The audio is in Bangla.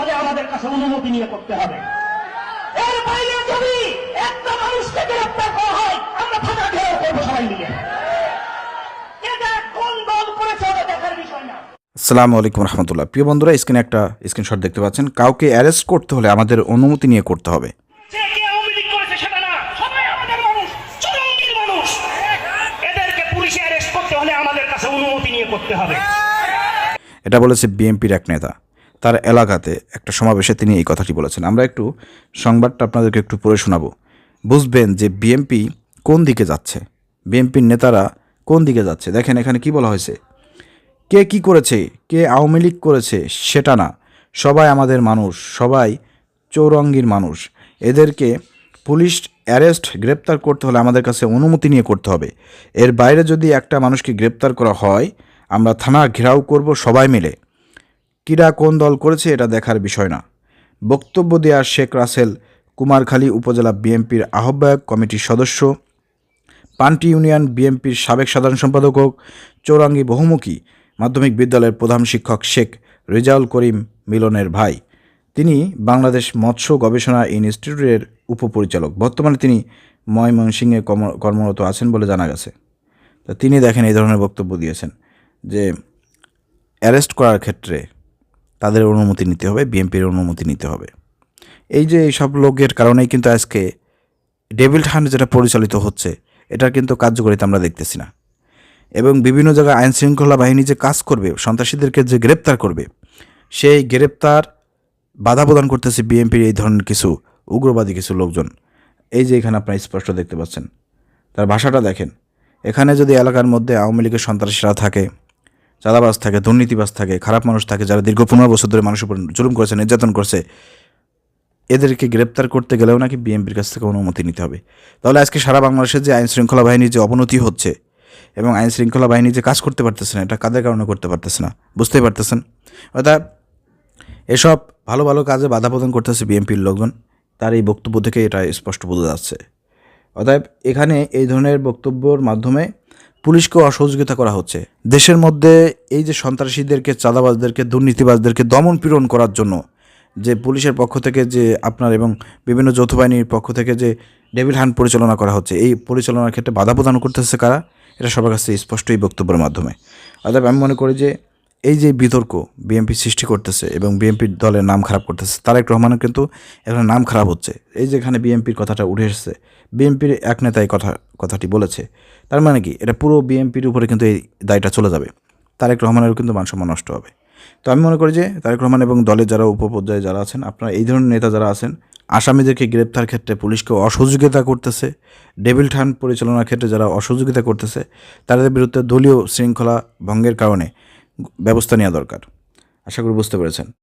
হলে আমাদের কাছে অনুমতি নিয়ে করতে হবে। এর বাইরে যদি একটা মানুষকে গ্রেপ্তার করা হয় আমরা থানা ঘেরাও করব সবাই মিলে। আসসালামু আলাইকুম রহমতুল্লাহ। প্রিয় বন্ধুরা স্ক্রিনে একটা স্ক্রিনশট দেখতে পাচ্ছেন। কাউকে অ্যারেস্ট করতে হলে আমাদের অনুমতি নিয়ে করতে হবে। যে কে আওয়ামী লীগ করেছে সেটা না। সবাই আমাদের মানুষ চরমগির মানুষ। এদেরকে পুলিশে অ্যারেস্ট করতে হলে আমাদের কাছে অনুমতি নিয়ে করতে হবে। এটা বলেছে বিএনপির এক নেতা। তার এলাকাতে একটা সমাবেশে তিনি এই কথাটি বলেছেন। আমরা একটু সংবাদটা আপনাদেরকে একটু পড়ে শোনাবো। বুঝবেন যে বিএনপি কোন দিকে যাচ্ছে? বিএনপির নেতারা কোন দিকে যাচ্ছে? দেখেন এখানে কি বলা হয়েছে? কে কি করেছে? কে আওয়ামী লীগ করেছে? সেটা না। সবাই আমাদের মানুষ, সবাই চৌরঙ্গির মানুষ। এদেরকে পুলিশ অ্যারেস্ট, গ্রেপ্তার করতে হলে আমাদের কাছে অনুমতি নিয়ে করতে হবে। এর বাইরে যদি একটা মানুষকে গ্রেপ্তার করা হয়, আমরা থানা ঘেরাও করব সবাই মিলে। কিরা কোন দল করেছে এটা দেখার বিষয় না। বক্তব্য দেওয়া শেখ রাসেল কুমারখালী উপজেলা বিএনপির আহ্বায়ক কমিটির সদস্য, পান্টি ইউনিয়ন বিএনপির সাবেক সাধারণ সম্পাদক চৌরাঙ্গী বহুমুখী মাধ্যমিক বিদ্যালয়ের প্রধান শিক্ষক শেখ রেজাউল করিম মিলনের ভাই। তিনি বাংলাদেশ মৎস্য গবেষণা ইনস্টিটিউটের উপপরিচালক। বর্তমানে তিনি ময়মনসিংহে কর্ম- কর্মরত আছেন বলে জানা গেছে। তা তিনি দেখেন এই ধরনের বক্তব্য দিয়েছেন যে অ্যারেস্ট করার ক্ষেত্রে তাদের অনুমতি নিতে হবে, বিএনপির অনুমতি নিতে হবে। এই যে সব লোকের কারণেই কিন্তু আজকে ডেভিল হান্ট যেটা পরিচালিত হচ্ছে, এটার কিন্তু কার্যকারিতা আমরা দেখতেছি না। এবং বিভিন্ন জায়গায় আইন শৃঙ্খলা বাহিনী যে কাজ করবে, সন্ত্রাসীদেরকে যে গ্রেপ্তার করবে, সেই গ্রেপ্তার বাধা প্রদান করতেছে বিএনপির এই ধরনের কিছু উগ্রবাদী কিছু লোকজন। এই যে এখানে আপনারা স্পষ্ট দেখতে পাচ্ছেন। তার ভাষাটা দেখেন। এখানে যদি এলাকার মধ্যে আওয়ামী লীগের সন্ত্রাসীরা থাকে চাঁদাবাজ থাকে, দুর্নীতিবাজ থাকে, খারাপ মানুষ থাকে যারা দীর্ঘ পনেরো বছর ধরে মানুষের উপর জুলুম করেছে, নির্যাতন করছে, এদেরকে গ্রেপ্তার করতে গেলেও নাকি বিএনপির কাছ থেকে অনুমতি নিতে হবে। তাহলে আজকে সারা বাংলাদেশের যে আইন শৃঙ্খলা বাহিনীর যে অবনতি হচ্ছে এবং আইন শৃঙ্খলা বাহিনী যে কাজ করতে পারতেছে না, এটা কাদের কারণে করতে পারতেছে না? বুঝতেই পারতেছেন? অর্থাৎ এসব ভালো ভালো কাজে বাধা প্রদান করতেছে বিএনপির লোকজন, তার এই বক্তব্য থেকে এটা স্পষ্ট বোঝা যাচ্ছে। অতএব এখানে এই ধরনের বক্তব্যর মাধ্যমে পুলিশকে অসহযোগিতা করা হচ্ছে। দেশের মধ্যে এই যে সন্ত্রাসীদেরকে, চাঁদাবাজদেরকে, দুর্নীতিবাজদেরকে দমন পীড়ন করার জন্য যে পুলিশের পক্ষ থেকে যে আপনার এবং বিভিন্ন যৌথ বাহিনীর পক্ষ থেকে যে ডেভিল হান্ট পরিচালনা করা হচ্ছে, এই পরিচালনার ক্ষেত্রে বাধা প্রদান করতেছে কারা? এটা সবার কাছে স্পষ্টই বক্তব্যের মাধ্যমে। অর্থাৎ আমি মনে করি যে এই যে বিতর্ক বিএনপি সৃষ্টি করতেছে এবং বিএনপির দলের নাম খারাপ করতেছে, তারেক রহমানের কিন্তু এখন নাম খারাপ হচ্ছে। এই যে এখানে বিএনপির কথাটা উঠে এসেছে, বিএনপির এক নেতা এই কথা, কথাটি বলেছে, তার মানে কি? এটা পুরো বিএনপির উপরে কিন্তু এই দায়টা চলে যাবে। তারেক রহমানেরও কিন্তু মানসম্মান নষ্ট হবে। তো আমি মনে করি যে তারেক রহমান এবং দলের যারা উপপর্যায়ে যারা আছেন, আপনারা এই ধরনের নেতা যারা আছেন, আসামিদেরকে গ্রেপ্তার ক্ষেত্রে পুলিশকে অসহযোগিতা করতেছে, ডেভিল ঠান পরিচালনার ক্ষেত্রে যারা অসহযোগিতা করতেছে, তাদের বিরুদ্ধে দলীয় শৃঙ্খলা ভঙ্গের কারণে ব্যবস্থা নেওয়া দরকার। আশা করি বুঝতে পেরেছেন।